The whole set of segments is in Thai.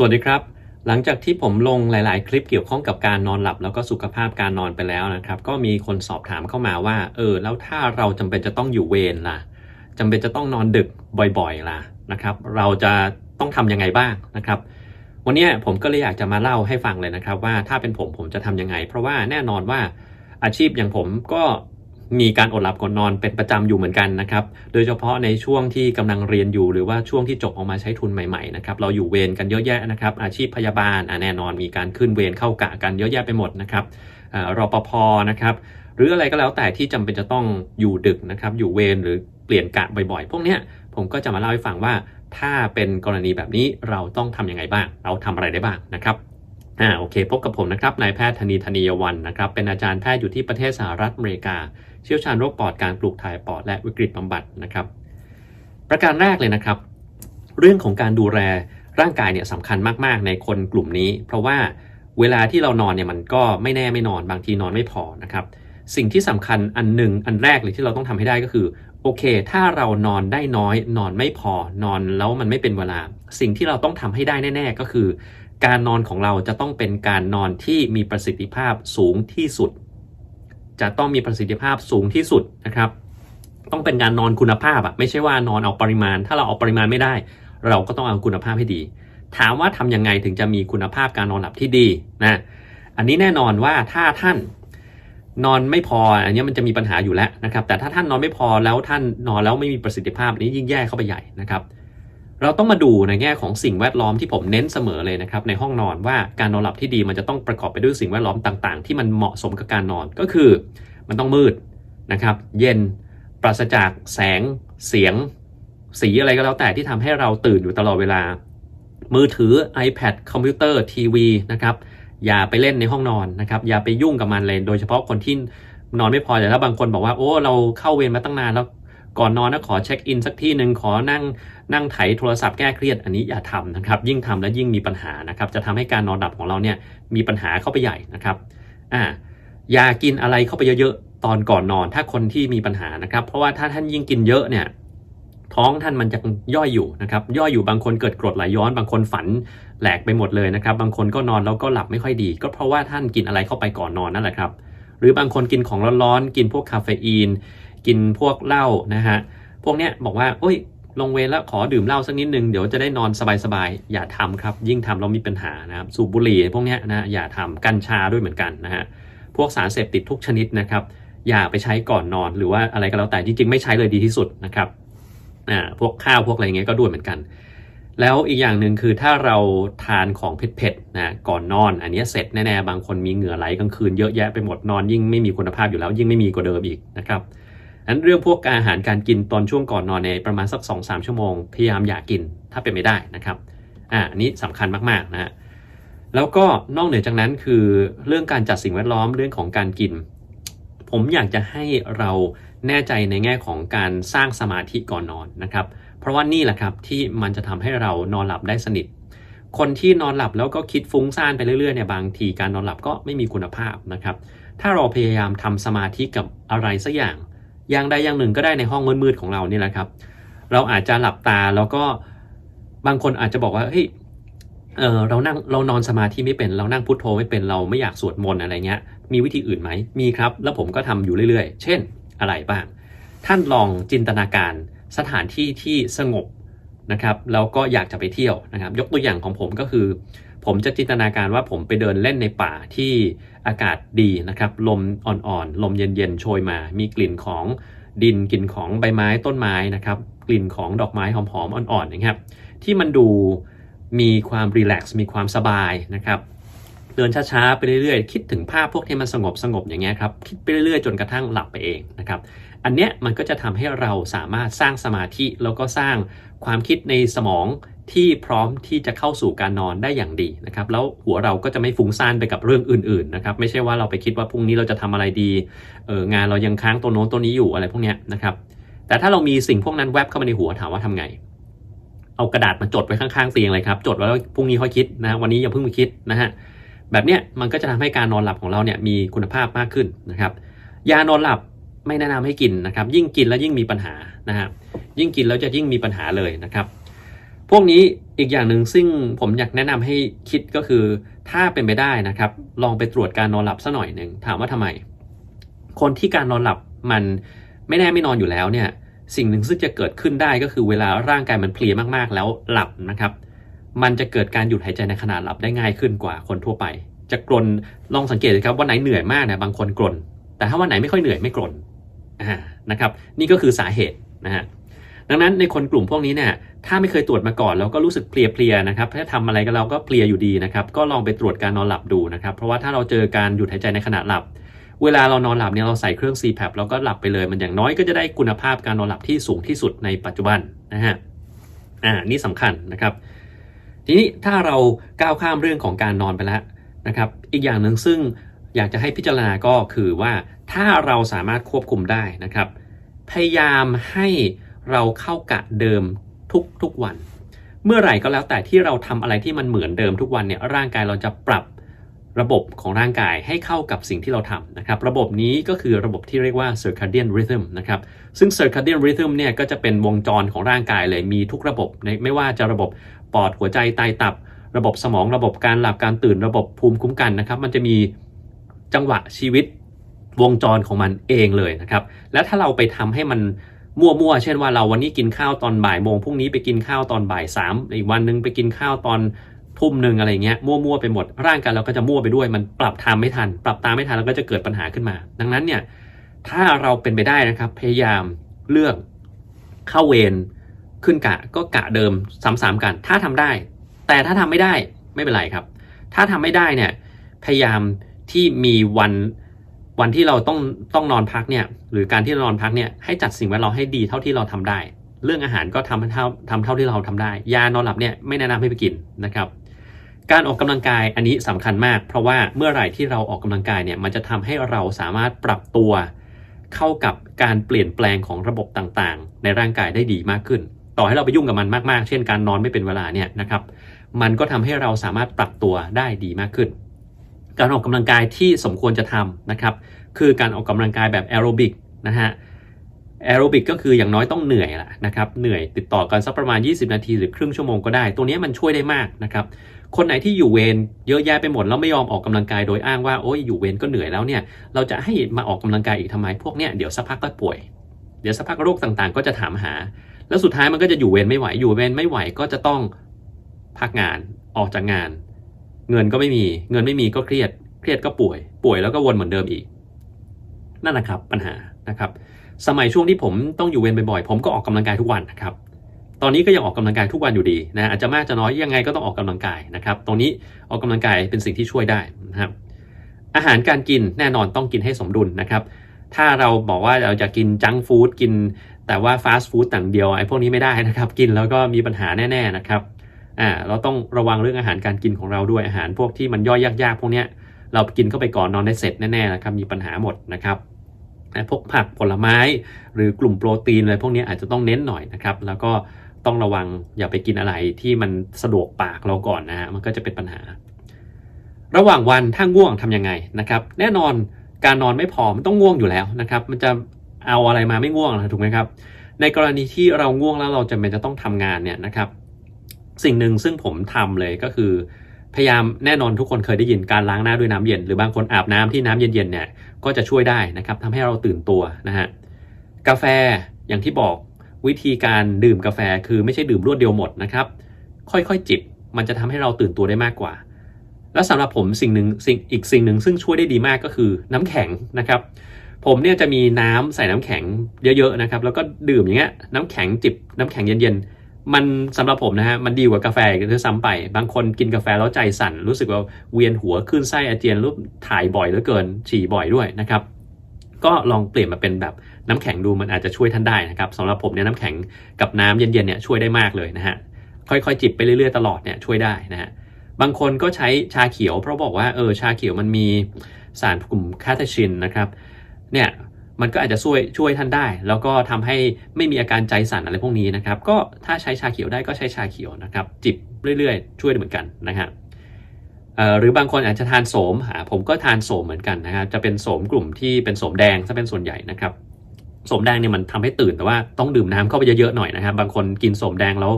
สวัสดีครับ หลังจากที่ผมลงหลาย ๆ คลิปเกี่ยวข้องกับการนอนหลับ แล้วก็สุขภาพการนอนไปแล้วนะครับ ก็มีคนสอบถามเข้ามาว่า เออ แล้วถ้าเราจำเป็นจะต้องอยู่เวรล่ะจำเป็นจะต้องนอนดึกบ่อย ๆ ล่ะนะครับ เราจะต้องทำยังไงบ้างนะครับ วันนี้ผมก็เลยอยากจะมาเล่าให้ฟังเลยนะครับ ว่าถ้าเป็นผมผมจะทำยังไง เพราะว่าแน่นอนว่าอาชีพอย่างผมก็ มีการอดหลับก่อนนอนเป็นประจำอยู่เหมือนกันนะครับ โดยเฉพาะในช่วงที่กำลังเรียนอยู่หรือว่าช่วงที่จบออกมาใช้ทุนใหม่ๆนะครับ เราอยู่เวรกันเยอะแยะนะครับ อาชีพพยาบาลแน่นอนมีการขึ้นเวรเข้ากะกันเยอะแยะไปหมดนะครับรอปภนะครับ หรืออะไรก็แล้วแต่ที่จำเป็นจะต้องอยู่ดึกนะครับ อยู่เวรหรือเปลี่ยนกะบ่อยๆ พวกเนี้ยผมก็จะมาเล่าให้ฟังว่า ถ้าเป็นกรณีแบบนี้เราต้องทำยังไงบ้าง เราทำอะไรได้บ้างนะครับอ่าโอเค พบกับผมนะครับนายแพทย์ธนีธนียวันนะครับ เป็นอาจารย์แพทย์อยู่ที่ประเทศสหรัฐอเมริกา ชี่ยวชาญโรคปอดการปลูกถ่ายปอดและวิกฤตบำบัดนะครับ ประการแรกเลยนะครับ เรื่องของการดูแลร่างกายเนี่ยสำคัญมาก ๆ ในคนกลุ่มนี้ เพราะว่าเวลาที่เรานอนเนี่ยมันก็ไม่แน่ไม่นอนบางทีนอนไม่พอนะครับ สิ่งที่สำคัญอันหนึ่งอันแรกเลยที่เราต้องทำให้ได้ก็คือโอเค ถ้าเรานอนได้น้อย นอนไม่พอนอนแล้วมันไม่เป็นเวลา สิ่งที่เราต้องทำให้ได้แน่ ๆ ก็คือ การนอนของเราจะต้องเป็นการนอนที่มีประสิทธิภาพสูงที่สุด จะต้องมีประสิทธิภาพสูงที่สุดนะครับ ต้องเป็นการนอนคุณภาพอะไม่ใช่ว่านอนเอาปริมาณ ถ้าเราเอาปริมาณไม่ได้ เราก็ต้องเอาคุณภาพให้ดี ถามว่าทำยังไงถึงจะมีคุณภาพการนอนหลับที่ดีนะอันนี้แน่นอนว่าถ้าท่านนอนไม่พออันนี้มันจะมีปัญหาอยู่แล้วนะครับ แต่ถ้าท่านนอนไม่พอแล้วท่านนอนแล้วไม่มีประสิทธิภาพอันนี้ยิ่งแย่เข้าไปใหญ่นะครับ เราต้องมาดูในแง่ของสิ่งแวดล้อมที่ผมเน้นเสมอเลยนะครับในห้องนอนว่าการนอนหลับที่ดีมันจะต้องประกอบไปด้วยสิ่งแวดล้อมต่างๆ ที่มันเหมาะสมกับการนอนก็คือ มันต้องมืดนะครับ เย็นปราศจากแสง เสียง สีอะไรก็แล้วแต่ที่ทำให้เราตื่นอยู่ตลอดเวลา มือถือ iPad คอมพิวเตอร์ทีวีนะครับอย่าไปเล่นในห้องนอนนะครับอย่าไปยุ่งกับมันเลยโดยเฉพาะคนที่นอนไม่พอแต่ถ้าบางคนบอกว่าโอ้เราเข้าเวรมาตั้งนานแล้วก่อนนอนนะขอเช็คอินสักที่หนึ่งขอนั่ง นั่งไถโทรศัพท์แก้เครียดอันนี้อย่าทำนะครับ ยิ่งทำแล้วยิ่งมีปัญหานะครับจะทำให้การนอนหลับของเราเนี่ยมีปัญหาเข้าไปใหญ่นะครับอ่าอย่ากินอะไรเข้าไปเยอะๆตอนก่อนนอนถ้าคนที่มีปัญหานะครับ เพราะว่าถ้าท่านยิ่งกินเยอะเนี่ยท้องท่านมันจะย่อยอยู่นะครับย่อยอยู่บางคนเกิดกรดไหลย้อนบางคนฝันแหลกไปหมดเลยนะครับ บางคนก็นอนแล้วก็หลับไม่ค่อยดี ก็เพราะว่าท่านกินอะไรเข้าไปก่อนนอนนั่นแหละครับหรือบางคนกินของร้อนๆกินพวกคาเฟอีน กินพวกเหล้านะฮะพวกเนี้ยบอกว่าโอ้ย ลงเวรแล้วขอดื่มเหล้าสักนิดนึงเดี๋ยวจะได้นอนสบายๆอย่าทำครับ ยิ่งทำแล้วมีปัญหานะครับ สูบบุหรี่พวกนี้นะอย่าทำกัญชาด้วยเหมือนกันนะฮะพวกสารเสพติดทุกชนิดนะครับ อย่าไปใช้ก่อนนอนหรือว่าอะไรก็แล้วแต่จริงๆ ไม่ใช้เลยดีที่สุดนะครับอ่าพวกข้าวพวกอะไรเงี้ยก็ด้วยเหมือนกัน แล้วอีกอย่างหนึ่งคือถ้าเราทานของเผ็ดๆนะก่อนนอน อันนี้เสร็จแน่ๆบางคนมีเหงื่อไหลกลางคืนเยอะแยะไปหมดนอนยิ่งไม่มีคุณภาพอยู่แล้วยิ่งไม่มีกว่าเดิมอีกนะครับ อันเรื่องพวกอาหารการกินตอนช่วงก่อนนอนในประมาณสัก 2-3 ชั่วโมง พยายามอย่ากินถ้าเป็นไม่ได้นะครับอ่าอันนี้สำคัญมากๆนะฮะแล้วก็นอกเหนือจากนั้นคือเรื่องการจัดสิ่งแวดล้อมเรื่องของการกิน ผมอยากจะให้เราแน่ใจในแง่ของการสร้างสมาธิก่อนนอนนะครับ เพราะว่านี่แหละครับที่มันจะทำให้เรานอนหลับได้สนิท คนที่นอนหลับแล้วก็คิดฟุ้งซ่านไปเรื่อยๆเนี่ยบางทีการนอนหลับก็ไม่มีคุณภาพนะครับ ถ้าเราพยายามทำสมาธิกับอะไรสักอย่าง อย่างใดอย่างหนึ่งก็ได้ในห้องมืดๆของเรานี่แหละครับ เราอาจจะหลับตาแล้วก็บางคนอาจจะบอกว่าเฮ้ยเออเรานั่งเรานอนสมาธิไม่เป็นเรานั่งพุทโธไม่เป็นเราไม่อยากสวดมนต์อะไรเงี้ย มีวิธีอื่นไหมมีครับ แล้วผมก็ทำอยู่เรื่อยๆ เช่นอะไรบ้าง ท่านลองจินตนาการสถานที่ที่สงบนะครับแล้วก็อยากจะไปเที่ยวนะครับ ยกตัวอย่างของผมก็คือ ผมจะจินตนาการว่าผมไปเดินเล่นในป่าที่อากาศดีนะครับ ลมอ่อนๆ ลมเย็นๆ โชยมา มีกลิ่นของดินกลิ่นของใบไม้ต้นไม้นะครับ กลิ่นของดอกไม้หอมๆ อ่อนๆ นะครับ ที่มันดูมีความรีแลกซ์มีความสบายนะครับเดินช้าๆ ไปเรื่อยๆ คิดถึงภาพพวกที่มันสงบสงบอย่างเงี้ยครับ คิดไปเรื่อยๆ จนกระทั่งหลับไปเองนะครับ อันเนี้ยมันก็จะทำให้เราสามารถสร้างสมาธิแล้วก็สร้างความคิดในสมอง ที่พร้อมที่จะเข้าสู่การนอนได้อย่างดีนะครับ แล้วหัวเราก็จะไม่ฟุ้งซ่านไปกับเรื่องอื่นๆนะครับ ไม่ใช่ว่าเราไปคิดว่าพรุ่งนี้เราจะทำอะไรดีเอองานเรายังค้างตัวโน้นตัวนี้อยู่อะไรพวกเนี้ยนะครับ แต่ถ้าเรามีสิ่งพวกนั้นแวบเข้ามาในหัวถามว่าทำไง เอากระดาษมาจดไว้ข้างๆเตียงเลยครับ จดไว้แล้วพรุ่งนี้ค่อยคิดนะวันนี้อย่าเพิ่งไปคิดนะฮะแบบเนี้ยมันก็จะทำให้การนอนหลับของเราเนี่ยมีคุณภาพมากขึ้นนะครับ ยานอนหลับไม่แนะนำให้กินนะครับ ยิ่งกินแล้วยิ่งมีปัญหานะฮะยิ่งกินแล้วจะยิ่งมีปัญหาเลยนะครับ พวกนี้อีกอย่างหนึ่งซึ่งผมอยากแนะนำให้คิดก็คือ ถ้าเป็นไปได้นะครับ ลองไปตรวจการนอนหลับสัหน่อยหนึ่งถามว่าทำไม คนที่การนอนหลับมันไม่แน่ไม่นอนอยู่แล้วเนี่ย สิ่งหนึ่งซึ่งจะเกิดขึ้นได้ก็คือเวลาร่างกายมันเพลียมากๆ แล้วหลับนะครับ มันจะเกิดการหยุดหายใจในขณะหลับได้ง่ายขึ้นกว่าคนทั่วไป จะกรนลองสังเกตเลยครับว่าไหนเหนื่อยมากนะบางคนกรนแต่ถ้าวันไหนไม่ค่อยเหนื่อยไม่กรนนะครับ นี่ก็คือสาเหตุนะฮะ ดังนั้นในคนกลุ่มพวกนี้เนี่ยถ้าไม่เคยตรวจมาก่อนแล้วก็รู้สึกเพลียๆนะครับถ้าทำอะไรก็เราก็เพลียอยู่ดีนะครับก็ลองไปตรวจการนอนหลับดูนะครับ เพราะว่าถ้าเราเจอการหยุดหายใจในขณะหลับ เวลาเรานอนหลับเนี่ยเราใส่เครื่อง CPAP เราก็หลับไปเลย มันอย่างน้อยก็จะได้คุณภาพการนอนหลับที่สูงที่สุดในปัจจุบันนะฮะอ่านี่สำคัญนะครับ ทีนี้ถ้าเราก้าวข้ามเรื่องของการนอนไปแล้วนะครับ อีกอย่างหนึ่งซึ่งอยากจะให้พิจารณาก็คือว่าถ้าเราสามารถควบคุมได้นะครับ พยายามให้ เราเข้ากะเดิมทุกทุกวัน เมื่อไหร่ก็แล้วแต่ที่เราทำอะไรที่มันเหมือนเดิมทุกวันเนี่ยร่างกายเราจะปรับระบบของร่างกายให้เข้ากับสิ่งที่เราทำนะครับ ระบบนี้ก็คือระบบที่เรียกว่า circadian rhythm นะครับ ซึ่ง circadian rhythm เนี่ยก็จะเป็นวงจรของร่างกายเลยมีทุกระบบในไม่ว่าจะระบบปอดหัวใจไตตับ ระบบสมองระบบการหลับการตื่นระบบภูมิคุ้มกันนะครับ มันจะมีจังหวะชีวิตวงจรของมันเองเลยนะครับ แล้วถ้าเราไปทำให้มัน มั่วๆ เช่นว่าเราวันนี้กินข้าวตอนบ่ายโมงพรุ่งนี้ไปกินข้าวตอนบ่ายสามอีกวันหนึ่งไปกินข้าวตอนทุ่มหนึ่งอะไรเงี้ยมั่วๆไปหมดร่างกายเราก็จะมั่วไปด้วย มันปรับทำไม่ทัน ปรับตามไม่ทันแล้วก็จะเกิดปัญหาขึ้นมา ดังนั้นเนี่ยถ้าเราเป็นไปได้นะครับพยายามเลือกเข้าเวรขึ้นกะก็กะเดิมซ้ำๆกัน ถ้าทำได้ แต่ถ้าทำไม่ได้ไม่เป็นไรครับ ถ้าทำไม่ได้เนี่ยพยายามที่มีวัน วันที่เราต้องต้องนอนพักเนี่ยหรือการที่เรานอนพักเนี่ยให้จัดสิ่งแวดล้อมให้ดีเท่าที่เราทำได้ เรื่องอาหารก็ทำเท่าทำเท่าที่เราทำได้ ยานอนหลับเนี่ยไม่แนะนำให้ไปกินนะครับ การออกกำลังกายอันนี้สำคัญมาก เพราะว่าเมื่อไหร่ที่เราออกกำลังกายเนี่ยมันจะทำให้เราสามารถปรับตัวเข้ากับการเปลี่ยนแปลงของระบบต่างๆ ในร่างกายได้ดีมากขึ้น ต่อให้เราไปยุ่งกับมันมากๆ เช่น การนอนไม่เป็นเวลาเนี่ยนะครับ มันก็ทำให้เราสามารถปรับตัวได้ดีมากขึ้น การออกกำลังกายที่สมควรจะทำนะครับ คือการออกกำลังกายแบบแอโรบิกนะฮะแอโรบิกก็คืออย่างน้อยต้องเหนื่อยละนะครับเหนื่อยติดต่อกันสักประมาณ 20 นาทีหรือครึ่งชั่วโมงก็ได้ ตัวนี้มันช่วยได้มากนะครับคนไหนที่อยู่เวรเยอะแยะไปหมดแล้วไม่ยอมออกกำลังกายโดยอ้างว่าโอ้ยอยู่เวรก็เหนื่อยแล้วเนี่ยเราจะให้มาออกกำลังกายอีกทำไมพวกเนี้ยเดี๋ยวสักพักก็ป่วย เดี๋ยวสักพักโรคต่างๆ ก็จะถามหา แล้วสุดท้ายมันก็จะอยู่เวรไม่ไหวอยู่เวรไม่ไหวก็จะต้องพักงานออกจากงาน เงินก็ไม่มี เงินไม่มีก็เครียด เครียดก็ป่วย ป่วยแล้วก็วนเหมือนเดิมอีก นั่นแหละครับปัญหานะครับ สมัยช่วงที่ผมต้องอยู่เวรบ่อยๆ ผมก็ออกกำลังกายทุกวันนะครับ ตอนนี้ก็ยังออกกำลังกายทุกวันอยู่ดีนะ อาจจะมากจะน้อยยังไงก็ต้องออกกำลังกายนะครับ ตรงนี้ออกกำลังกายเป็นสิ่งที่ช่วยได้นะครับ อาหารการกินแน่นอนต้องกินให้สมดุลนะครับ ถ้าเราบอกว่าเราจะกินจังฟู้ดกิน แต่ว่าฟาสต์ฟู้ดต่างเดียวไอ้พวกนี้ไม่ได้นะครับ กินแล้วก็มีปัญหาแน่ ๆนะครับ อ่าเราต้องระวังเรื่องอาหารการกินของเราด้วยอาหารพวกที่มันย่อยยากๆพวกเนี้ยเรากินเข้าไปก่อนนอนได้เสร็จแน่ๆนะครับมีปัญหาหมดนะครับพวกผักผลไม้ หรือกลุ่มโปรตีนอะไรพวกนี้อาจจะต้องเน้นหน่อยนะครับ แล้วก็ต้องระวังอย่าไปกินอะไรที่มันสะดวกปากเราก่อนนะฮะมันก็จะเป็นปัญหา ระหว่างวันถ้าง่วงทำยังไงนะครับ แน่นอนการนอนไม่พอมันต้องง่วงอยู่แล้วนะครับ มันจะเอาอะไรมาไม่ง่วงนะถูกไหมครับ ในกรณีที่เราง่วงแล้วเราจำเป็นจะต้องทำงานเนี่ยนะครับ สิ่งหนึ่งซึ่งผมทำเลยก็คือ พยายามแน่นอนทุกคนเคยได้ยินการล้างหน้าด้วยน้ำเย็น หรือบางคนอาบน้ำที่น้ำเย็นๆเนี่ยก็จะช่วยได้นะครับทำให้เราตื่นตัวนะฮะกาแฟอย่างที่บอกวิธีการดื่มกาแฟคือไม่ใช่ดื่มรวดเดียวหมดนะครับ ค่อยๆจิบมันจะทำให้เราตื่นตัวได้มากกว่า แล้วสำหรับผมสิ่งหนึ่งสิ่งอีกสิ่งหนึ่งซึ่งช่วยได้ดีมากก็คือน้ำแข็งนะครับ ผมเนี่ยจะมีน้ำใส่น้ำแข็งเยอะๆนะครับ แล้วก็ดื่มอย่างเงี้ยน้ำแข็งจิบน้ำแข็งเย็นๆ มันสำหรับผมนะฮะมันดีกว่ากาแฟด้วยซ้ำไป บางคนกินกาแฟแล้วใจสั่น รู้สึกว่าเวียนหัวขึ้นไส้อาเจียนรูปถ่ายบ่อยเหลือเกิน ฉี่บ่อยด้วยนะครับ ก็ลองเปลี่ยนมาเป็นแบบน้ำแข็งดูมันอาจจะช่วยท่านได้นะครับสำหรับผมเนี่ยน้ำแข็งกับน้ำเย็นๆเนี่ยช่วยได้มากเลยนะฮะค่อยๆจิบไปเรื่อยๆตลอดเนี่ยช่วยได้นะฮะบางคนก็ใช้ชาเขียวเพราะบอกว่าเออชาเขียวมันมีสารกลุ่มคาเทชินนะครับเนี่ย มันก็อาจจะช่วยช่วยท่านได้ แล้วก็ทำให้ไม่มีอาการใจสั่นอะไรพวกนี้นะครับ ก็ถ้าใช้ชาเขียวได้ก็ใช้ชาเขียวนะครับ จิบเรื่อยๆ ช่วยเหมือนกันนะฮะหรือบางคนอาจจะทานโสมผมก็ทานโสมเหมือนกันนะครับ จะเป็นโสมกลุ่มที่เป็นโสมแดงซะเป็นส่วนใหญ่นะครับ สมแดงเนี่ยมันทำให้ตื่นแต่ว่าต้องดื่มน้ำเข้าไปเยอะๆหน่อยนะครับ บางคนกินสมแดงแล้ว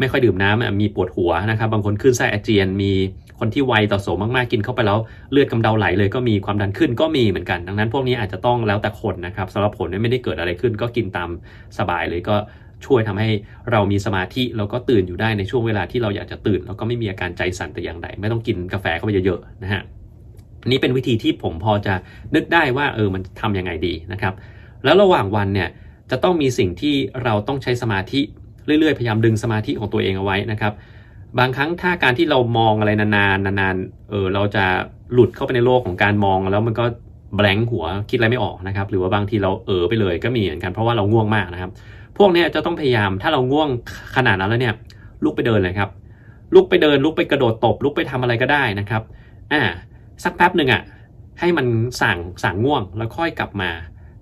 ไม่ค่อยดื่มน้ำอะมีปวดหัวนะครับ บางคนขึ้นไส้อาเจียน มีคนที่ไวต่อโสมมากๆกินเข้าไปแล้วเลือดกำเดาไหลเลยก็มีความดันขึ้นก็มีเหมือนกัน ดังนั้นพวกนี้อาจจะต้องแล้วแต่คนนะครับสำหรับผลเนี่ยไม่ได้เกิดอะไรขึ้น ก็กินตามสบายเลยก็ช่วยทำให้เรามีสมาธิแล้วก็ตื่นอยู่ได้ในช่วงเวลาที่เราอยากจะตื่น แล้วก็ไม่มีอาการใจสั่นแต่อย่างใดไม่ต้องกินกาแฟเข้าไปเยอะๆนะฮะนี่เป็นวิธีที่ผมพอจะนึกได้ว่าเออมันทำยังไงดีนะครับ แล้วระหว่างวันเนี่ยจะต้องมีสิ่งที่เราต้องใช้สมาธิเรื่อยๆ พยายามดึงสมาธิของตัวเองเอาไว้นะครับ บางครั้งถ้าการที่เรามองอะไรนานๆนานๆเออเราจะหลุดเข้าไปในโลกของการมองแล้วมันก็แบงค์หัวคิดอะไรไม่ออกนะครับ หรือว่าบางทีเราเออไปเลยก็มีเหมือนกันเพราะว่าเราง่วงมากนะครับ พวกนี้จะต้องพยายามถ้าเราง่วงขนาดนั้นแล้วเนี่ยลุกไปเดินเลยครับ ลุกไปเดินลุกไปกระโดดตบ ลุกไปทำอะไรก็ได้นะครับอ่าสักแป๊บหนึ่งอะให้มันสั่งสั่งง่วงแล้วค่อยกลับมา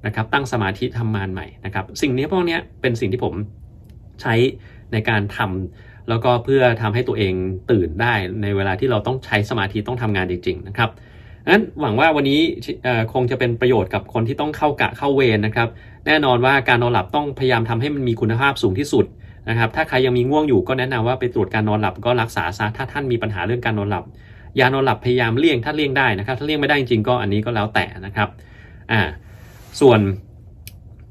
นะครับตั้งสมาธิทำงานใหม่นะครับสิ่งนี้พวกนี้เป็นสิ่งที่ผมใช้ในการทำแล้วก็เพื่อทำให้ตัวเองตื่นได้ในเวลาที่เราต้องใช้สมาธิต้องทำงานจริง ๆ นะครับงั้นหวังว่าวันนี้คงจะเป็นประโยชน์กับคนที่ต้องเข้ากะเข้าเวรนะครับ แน่นอนว่าการนอนหลับต้องพยายามทำให้มันมีคุณภาพสูงที่สุดนะครับ ถ้าใครยังมีง่วงอยู่ก็แนะนำว่าไปตรวจการนอนหลับก็รักษาซะถ้าท่านมีปัญหาเรื่องการนอนหลับยานอนหลับพยายามเลี่ยงถ้าเลี่ยงได้นะครับ ถ้าเลี่ยงไม่ได้จริงๆก็อันนี้ก็แล้วแต่นะครับอ่า ส่วน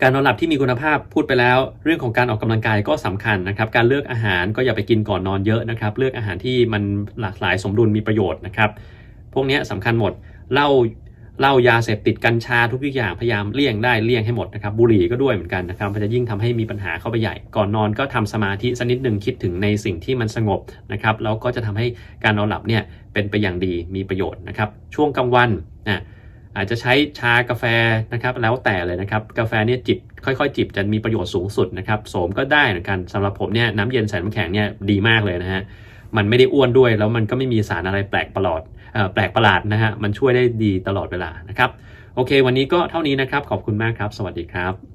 การนอนหลับที่มีคุณภาพพูดไปแล้ว เรื่องของการออกกำลังกายก็สำคัญนะครับ การเลือกอาหารก็อย่าไปกินก่อนนอนเยอะนะครับ เลือกอาหารที่มันหลากหลายสมดุลมีประโยชน์นะครับ พวกนี้ยสำคัญหมดเหล้าเหล้ายาเสพติดกัญชาทุกอย่างพยายามเลี่ยงได้เลี่ยงให้หมดนะครับ บุหรี่ก็ด้วยเหมือนกันนะครับ มันจะยิ่งทำให้มีปัญหาเข้าไปใหญ่ ก่อนนอนก็ทำสมาธิสักนิดหนึ่งคิดถึงในสิ่งที่มันสงบนะครับแล้วก็จะทำให้การนอนหลับเนี่ยเป็นไปอย่างดีมีประโยชน์นะครับ ช่วงกลางวันนะ อาจจะใช้ชากาแฟนะครับแล้วแต่เลยนะครับกาแฟเนี่ยจิบค่อยๆ จิบจะมีประโยชน์สูงสุดนะครับโสมก็ได้เหมือนกันสำหรับผมเนี่ยน้ำเย็นใส่น้ำแข็งเนี่ยดีมากเลยนะฮะมันไม่ได้อ้วนด้วยแล้วมันก็ไม่มีสารอะไรแปลกประหลอดแปลกประหลาดนะฮะมันช่วยได้ดีตลอดเวลานะครับโอเค วันนี้ก็เท่านี้นะครับขอบคุณมากครับ สวัสดีครับ